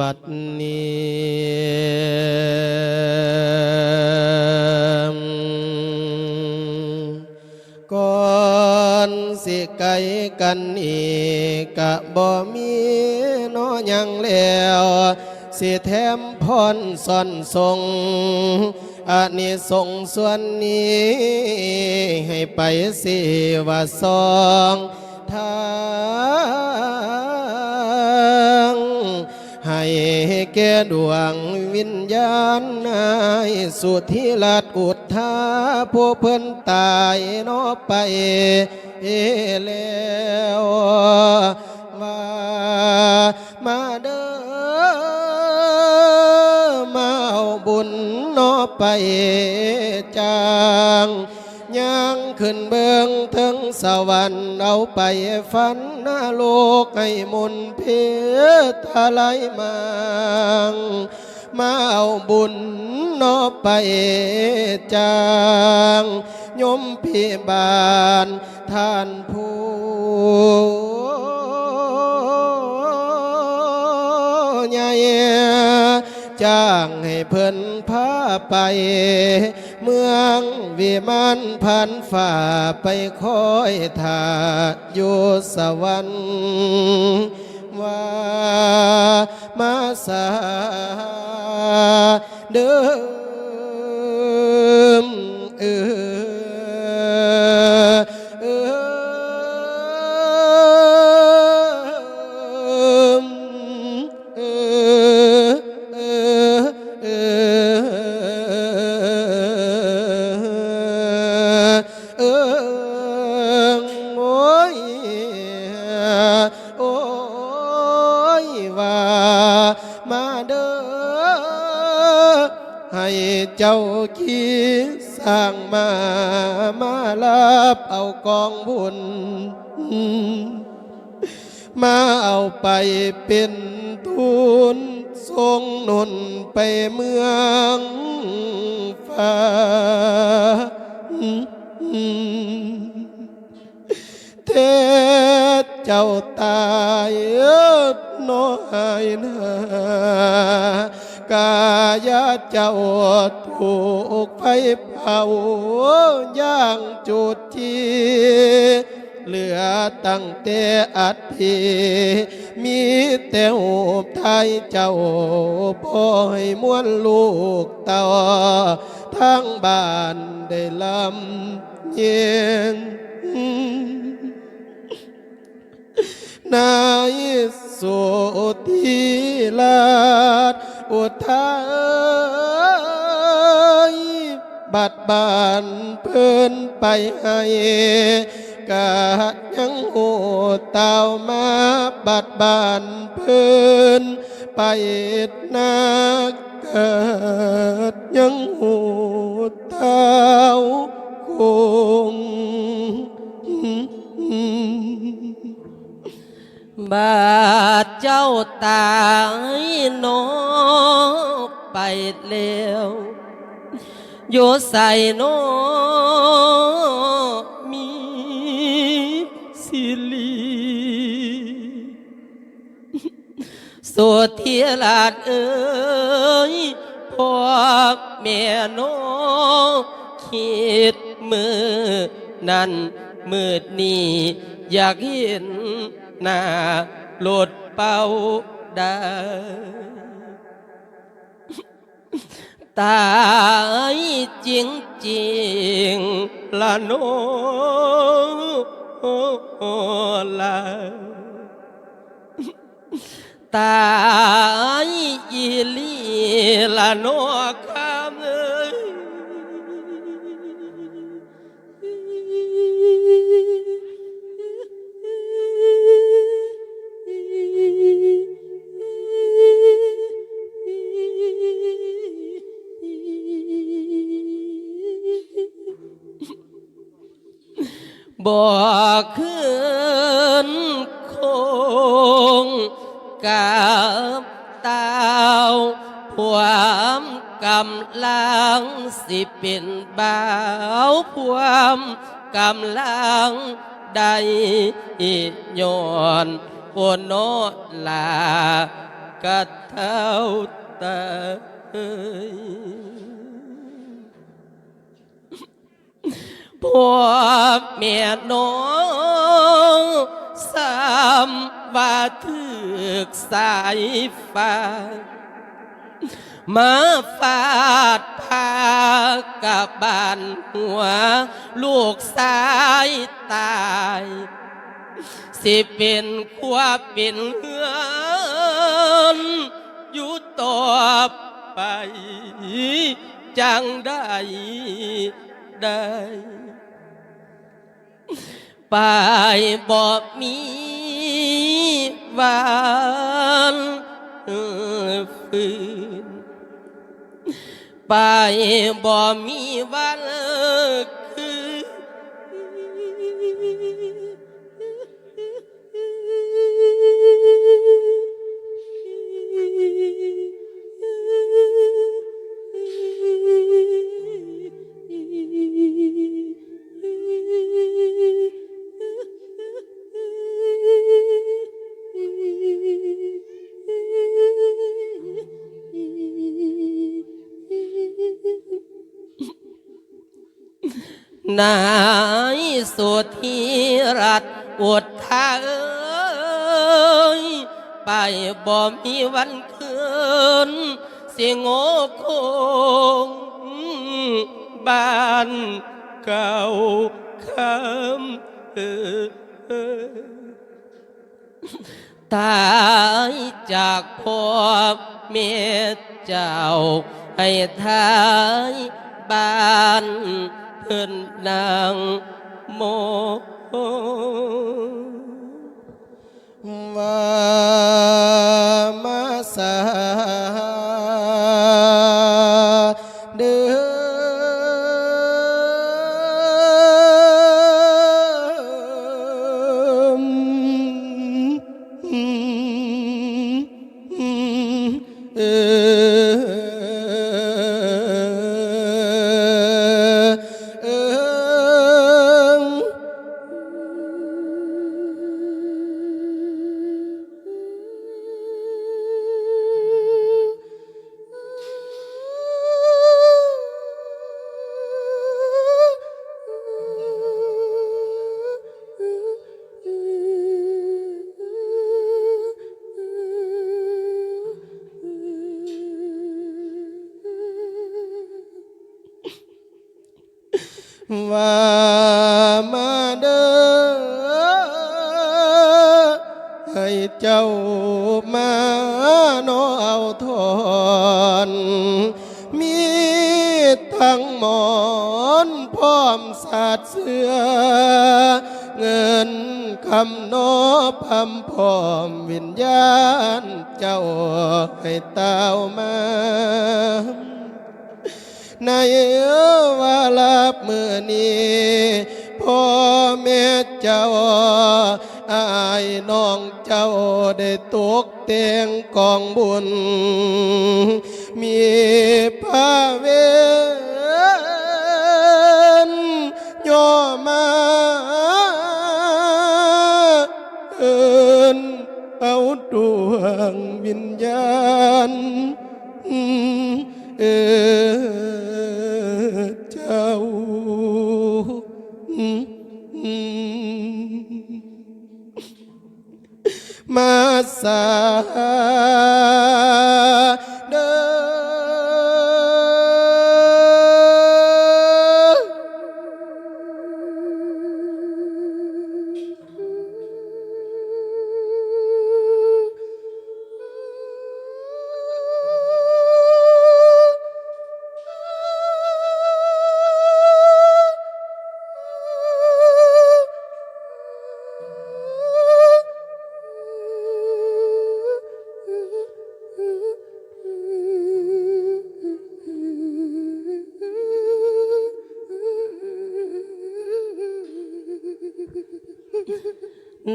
บัดนี้ก่อนสิไกลกันอีกกะบ่มีน้อยังแล้วสิแถมพรซ่อนทรงอานิสงส์ส่วนนี้ ให้ไปสิว่าสองทา แก่ดวงวิญญาณนายสุธิลัดอุทธาผู้เพิ่นตายนอไปแล้วมามาเด้อมาเอาบุญนอไปจางย่างขึ้นเบืองถึง สวรรค์เอาไปฝันหน้าโลกให้มนเพทะไหลมังมาเอาบุญนอไปจางยมพิบาลท่านผู้ใหญ่ จ้างให้เพิ่นพาไป เมืองวิมานพันฝ่าไปคอยท่าอยู่สวรรค์ว่ามาสาเดิมเออ สร้างมามารับเอากองบุญ มาเอาไปเป็นทุนทรงนุนไปเมืองฟ้าเทศเจ้าตายเอิดน้อยนา กายาเจ้าถูกไฟเผาย่างจุดที่เหลือตั้งแต่อัฐิมีแต่หูไทยเจ้าพ่อให้มวนลูกเต่าทั้งบ้านได้ลำเย็น นายสุธีลาดอุทัยบัดบานเพิ่นไปให้กะยังหูเต่ามาบัดบานเพิ่นไปนาเกิดยังหูเต่าคง บาดเจ้าตายโนไปแล้วโยใส่โนมีสิลีสุดเทียลาดเอ้ยพ่อแม่โนคิดมือ นั่นมืดนี้อยากเห็น หน้าโลดเป่าได้ตายจริงจริงละโนละตายอีลีละโนคำ บ่ขึ้นคงกับต้าความกำลังสิเป็นบ่าวความกำลังใดย้อนโอนโนลากะเท่าตาเอ้ย พวกเมียน้องสามว่าถึกสายฟ้ามาฟาดพากับบ้านหัว ลูกสายตาย สิเป็นควาเป็นเฮือนอยู่ต่อไป จังได้ได้ ปายบอกมีวานฟื้นไปบ่มีวัน นายสุดที่รัฐอดท่าเอ้ยไปบ่มีวันคืนเสียงโง่คงบ้านเก่าคำเออเออตายจากพ่อเมียเจ้าให้ทายบ้าน เพื่อน ว่ามาเด้อให้เจ้ามาโนเอาทอนมีทั้งหมอนพร้อมสาดเสือ เงินคำนอพำพร้อมวิญญาณเจ้าให้เต้ามา ใน มือนี้พ่อแม่เจ้าอายน้องเจ้าได้ตกเต่งกองบุญ มีพระเว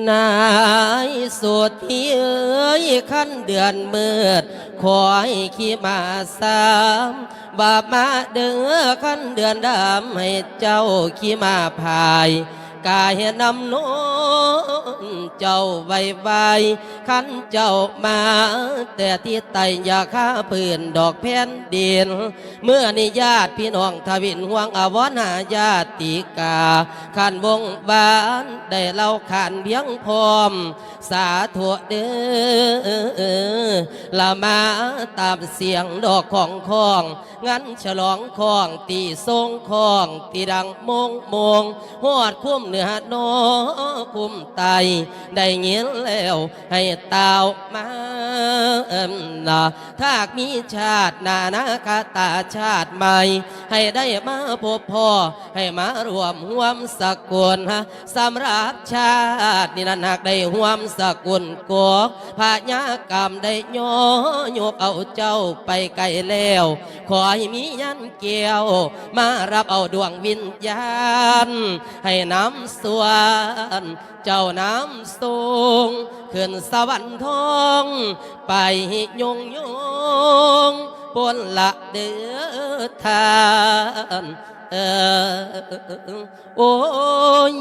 นายสุดที่เอ้ยขั้นเดือนมืดขอให้ขี่มาสามบาปมาเดือขั้นเดือนดำให้เจ้าขี่มาพาย กายนำโน้นเจ้าใบใบขันเจ้ามา แต่ที่ไตอยาข้าปืนดอกแผ่นดิน เมื่อนิญาติพี่น้องทวินห่วงอวรหาญาติกาขันวงบานได้เล่าขันเบียงพร้อม สาธุเด้อละมาตามเสียงดอกของคองงั้นฉลองคองตีทรงคองตีดังมงมงหอดคุ้มเนื้อโนอคุ้มไตได้เงี้ยแล้วให้เต่ามาเอิ่มนะถ้ามีชาตินานาคาตาชาติใหม่ ให้ได้มาพบพ่อให้มารวมห่วมสกุลฮะสำหรับชาตินี่นันหากได้ห่วมสกุลกอกพาญากรรมได้ย่อยกเอาเจ้าไปไกลแล้ว ขอให้มียันเกี่ยว มารับเอาดวงวิญญาณ ให้น้ำสวนเจ้าน้ำสูงขึ้นสวรรค์ทอง ไปยงยงบนละเดือทานเออโอ้ย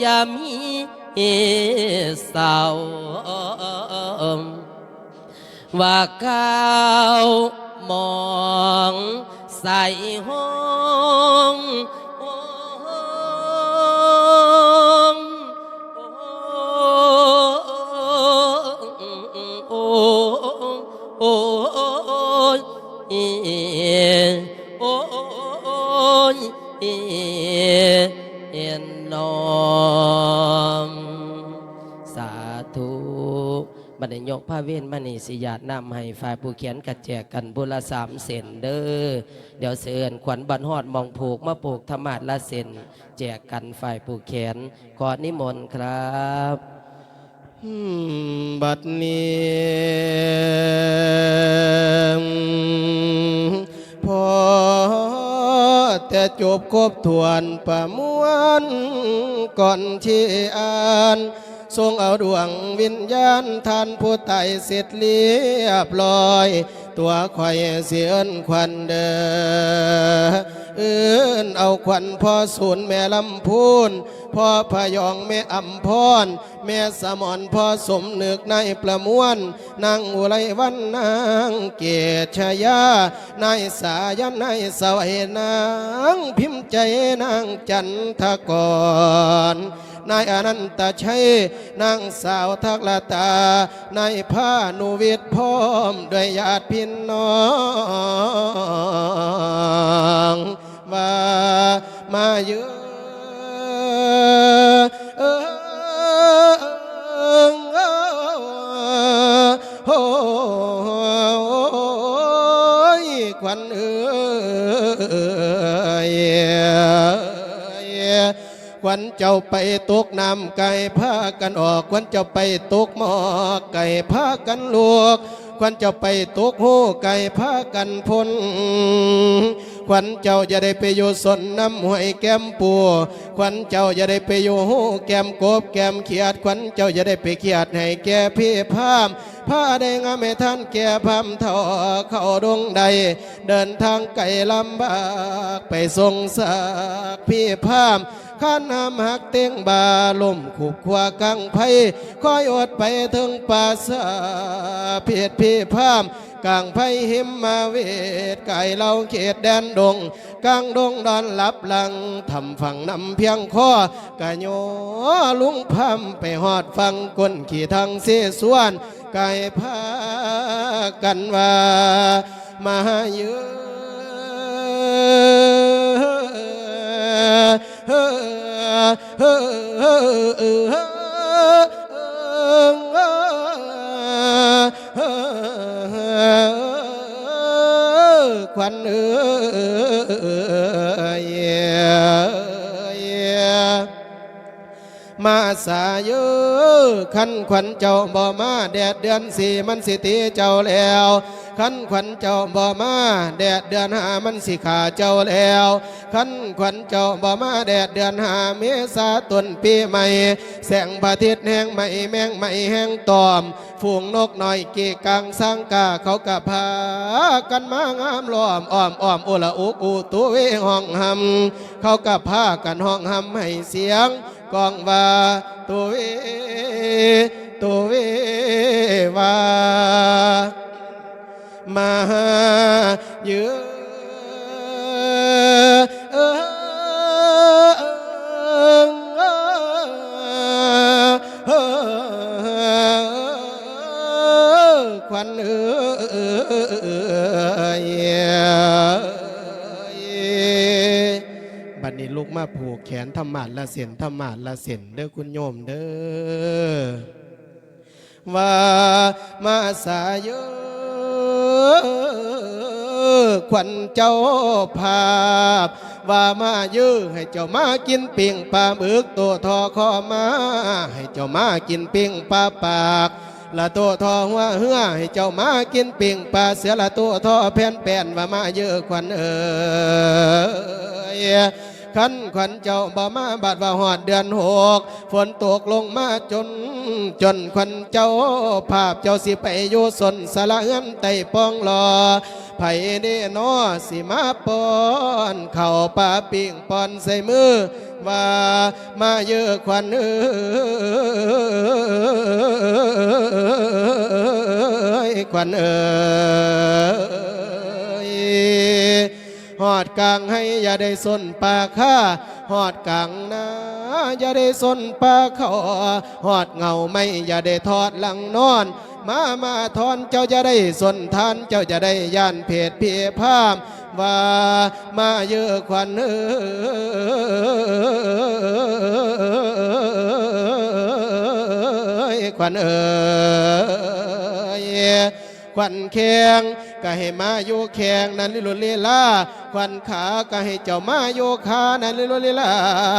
อย่ามีเศร้าว่าก้าวมองใส่ห้อง ไดยกผ้าเว้นมานี่สิญาตนำให้ฝ่ายผู้เขียนกัดแจกกันบุละสามเซนเด้อเดี๋ยวเสือนขวัญบันฮอดมองผูกมาปลูกธรรมาละเซนแจกกันฝ่ายผู้เขียนขอนิมนต์ครับบัดนี้พอแต่จบครบถ้วนประมวลก่อนที่อ่าน ทรงเอาดวงวิญญาณท่านผู้ไต่เสร็จเรียบร้อย ตัวข่อยเสียนควันเด้อเอื้นเอาควันพ่อศูนย์แม่ลำพูน พ่อพยองแม่อำพร แม่สมอนพ่อสมนึกในประมวลนางอุไรวันนางเกศชยานายสายันนายสวัยนางพิมพ์ใจนางจันทกรนายอนันตชัยนางสาวทักลตานายพานุวิทย์พร้อมด้วยญาติพี่น้องว่ามาเยอะ ควันเอ้ยควันเจ้าไปตกน้ำไก่พากันออกควันเจ้าไปตกหมอกไก่พากันลวก ควันเจ้าไปตกหูไก่พากันพ้นควันเจ้าจะได้ไปอยู่สนน้ำห้วยแก้มปัวควันเจ้าจะได้ไปอยู่หูแก้มกบแก้มเขียดควันเจ้าจะได้ไปเขียดให้แก่พี่พามผ้าได้งามให้ท่านแก่พามเท่าเข้าดงใด เดินทางไกลลำบากไปทรงสากพี่พาม ข้าน้ำหักเตียงบาลมขุกขวากังไพคอยอดไปถึงป่าสาเพียดพี่พามกลางไพหิมมาเวทไก่เราเขตแดนดงกลางดงดอนหลับหลังทำฝั่งนำเพียงข้อกะโยลุงพามไปหอดฟังก้นขี่ทางเสสวนไก่พากันว่ามาเยอะ เฮ้ มาสายเยอขันขวัญเจ้าบ่มาแดดเดือนสี่มันสิตีเจ้าแล้วขันขวัญเจ้าบ่มาแดดเดือนห้ามันสิขาเจ้าแล้วขันขวัญเจ้าบ่มาแดดเดือนห้าเมษาต้นปีใหม่ แสงพระอาทิตย์แห้งใหม่แมงใหม่แห้งตอมฝูงนกหน่อยเกกังสร้างกาเขากะพากันมางามล้อมอ้อมอ้อมโอละอุกอูตัวเวห้องหำเขากะพากันห้องหำให้เสียง กองว่าตัวเว ลูกมาผูกแขนธรรมาละเสียนธรรมาละเสียนเด้อคุณโยมเด้อว่ามาสายเยอะขวัญเจ้าภาพ ว่ามาเยอะให้เจ้ามากินปิ่งปลาหมึกตัวทอคอมา ให้เจ้ามากินปิ่งปลาปากละตัวทอหัวเหือให้เจ้ามากินปิ่งปลาเสือละตัวทอแผ่นแป้นว่ามาเยอะขวัญเอ๋ย ขันขวัญเจ้าบ่มาบาดว่าหอดเดือนหกฝนตกลงมาจน จนขวัญเจ้าภาพเจ้าสิไปอยู่สนสละเอื้อนไต่ปองรอไผเดนอสิมาปอนเข่าป่าปิ่งปอนใส่มือว่ามาเยอะขวัญเอ้ยขวัญเอ้ย หอดกลางให้อย่าได้สนปลาข้าหอดกลางนาอย่าได้สนปลาเขาหอดเงาไม่อย่าได้ทอดหลังนอน มามาทอนเจ้าจะได้สนทานเจ้าจะได้ย่านเพศเพียภาพว่ามาเยอะควันเอ้ยควันเอ้ย วันแขงก็ให้มาโยแขงนั้นลิลุลีลาควันขาก็ให้เจ้ามาโยขานั้นลิลุลีลา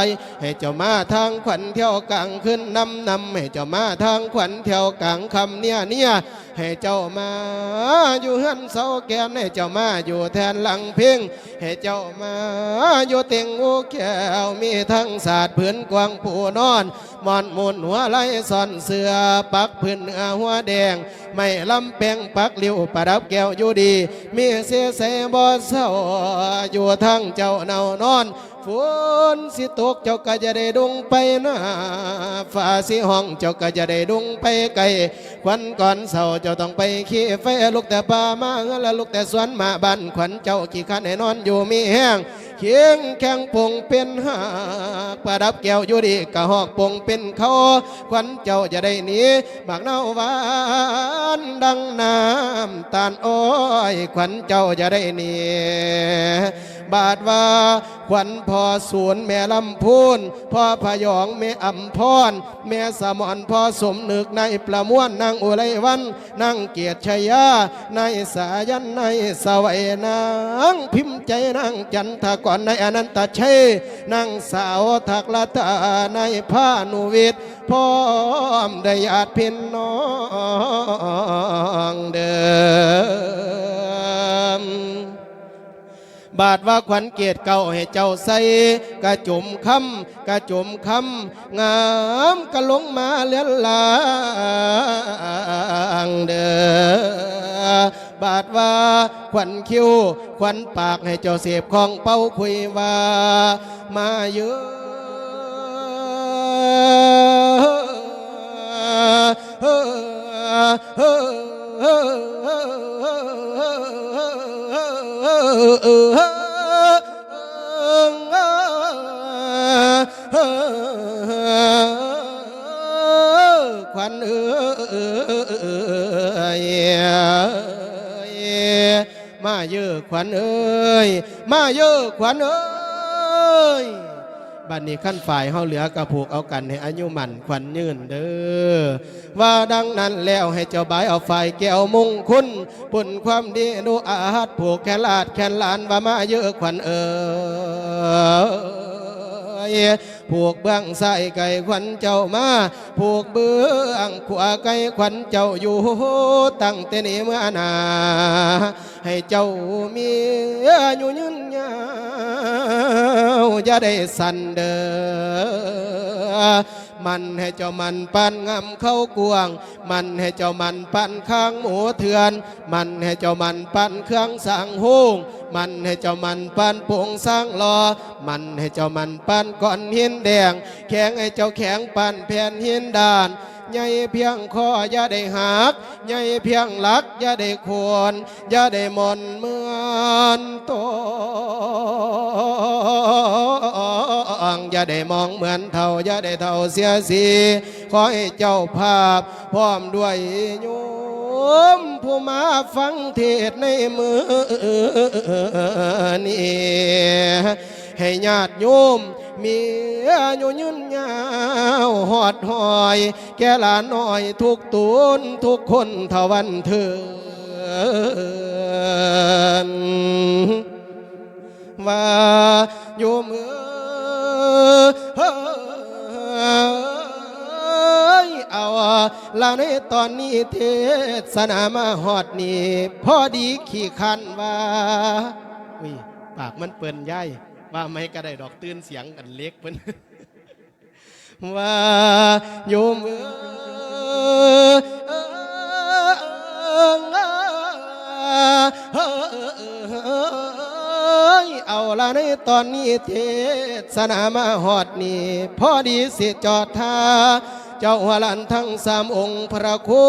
ยให้เจ้ามาทางขวัญเที่ยวกลางขึ้นนำนำให้เจ้ามาทางขวัญเที่ยวกลางคำเนี่ยเนี่ย ให้เจ้ามาอยู่เฮือนเสาแกนให้เจ้ามาอยู่แทนหลังเพ่งให้เจ้ามาอยู่เต็งอูแก้วมีทั้งศาสตร์ผืนกวางผู้นอนมอนมุนหัวไหลซ่อนเสือปักพื้นเนื้อหัวแดง ไม่ลำแปงปักเลี้ยวประดับแก้วอยู่ดี มีเสียใสบ่เศร้าอยู่ทั้งเจ้าเนานอน ฝนสิตกเจ้าก็จะได้ดุงไปหน้าฟ้าสิห้องเจ้าก็จะได้ดุงไปไกลวันก่อนเศร้าเจ้าต้องไปขี้ไฟลูกแต่ป่ามาเงละลูกแต่สวนมาบ้านขวัญเจ้าขี้ขันให้นอนอยู่มีแห้งเคียงแข้งปงเป็นหากประดับแก้วอยู่ดีกะหอกปงเป็นเขาควันเจ้าจะได้หนีบากเน่าหวานดังน้ำตาลอ้อยควันเจ้าจะได้หนี บาดว่าควันพอศูนย์แม่ลำพูนพ่อพยองแม่อ่ำพรแม่สมอนพ่อสมนึกในประมวลนางอุไรวันนางเกียรติชยานายสายันนายสวัยนางพิมพ์ใจนางจันทก่อนในอนันตชัยนางสาวทักลตาในายพานุวิทย์พร้อมได้ญาติพี่น้องเดิม บาทว่าขวัญเกียรติเก่าให้เจ้าใส่กระจุมคำกระจุมคำงามกระลงมาเลือนลางเด้อบาทว่าขวัญคิ้วขวัญปากให้เจ้าเสียบของเป้าคุยว่ามาเยขวัญเอ้ยมาเอะขวัญเอ้ ยมาเยอะขวัญเอ้ย บัดนี้ขั้นฝ่ายเฮาเหลือกระผูกเอากันให้อายุมันขวัญยืนเด้อว่าดังนั้นแล้วให้เจ้าบายเอาฝ่ายแก้วมุ่งคุณปุ่นความดีดูอาหัดผูกแค่ลาดแค่ลานว่ามาเยอะขวัญเอ้ยผูกเบื้องใส่ไก่ขวัญเจ้ามาผูกเบื้องขวาไก่ขวัญเจ้าอยู่ตั้งแต่นี้เมื่อนาให้เจ้ามีอายุยืนยาว อย่าได้สันเดอมันให้เจ้ามันปันงำเข้ากวง มันให้เจ้ามันปันข้างหมูเถื่อน มันให้เจ้ามันปันเครื่องสังหูงมันให้เจ้ามันปันปงสร้างลอ มันให้เจ้ามันปันก้อนหินแดง แข็งให้เจ้าแข็งปันแผ่นหินดาน ใหญ่เพียงคออย่าได้หักใหญ่เพียงลักอย่าได้ควรอย่าได้มนเหมือนตองอย่าได้มองเหมือนเท่าอย่าได้เท่าเสียสีขอให้เจ้าภาพ พร้อมด้วยโยมผู้มาฟังเทศในมือนี้ให้ญาติโยม มีอายุยืนยาวหอดหอย แก่หลานน้อยทุกตูนทุกคนทวันเถินว่าโยมเอ้ยเอาละในตอนนี้เทศนามาหอดนี่พอดีขี่คันว่าอุ้ยปากมันเปิ่นย่าย ว่าไม่ก็ได้ดอกตื่นเสียงกันเล็กเพิ่นว่าโยมเอยเอาละในตอนนี้เทศนามาหอดนี่พอดีเสิจอดท่าเจ้าหัวลันทั้งสามองค์พระครู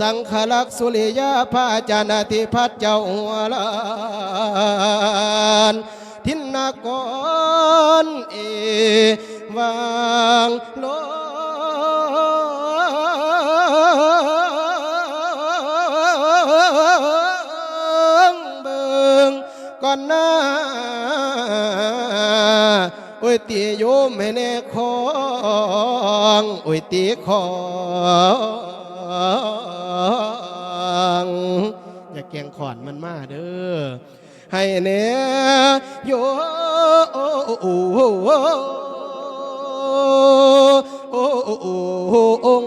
สังฆลักษณ์สุริยาพระจานาธิพัฒน์เจ้าหัวลัน ทินนากรเอวางโลงเบิงก่อนหน้าโอ้ยตีโยมให้แน่ของโอ้ยตีของอย่าแกงขอนมันมาเด้อ ให้เน่โยอง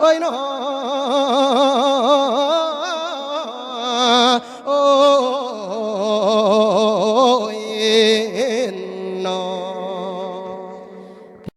โอ้ยน้อ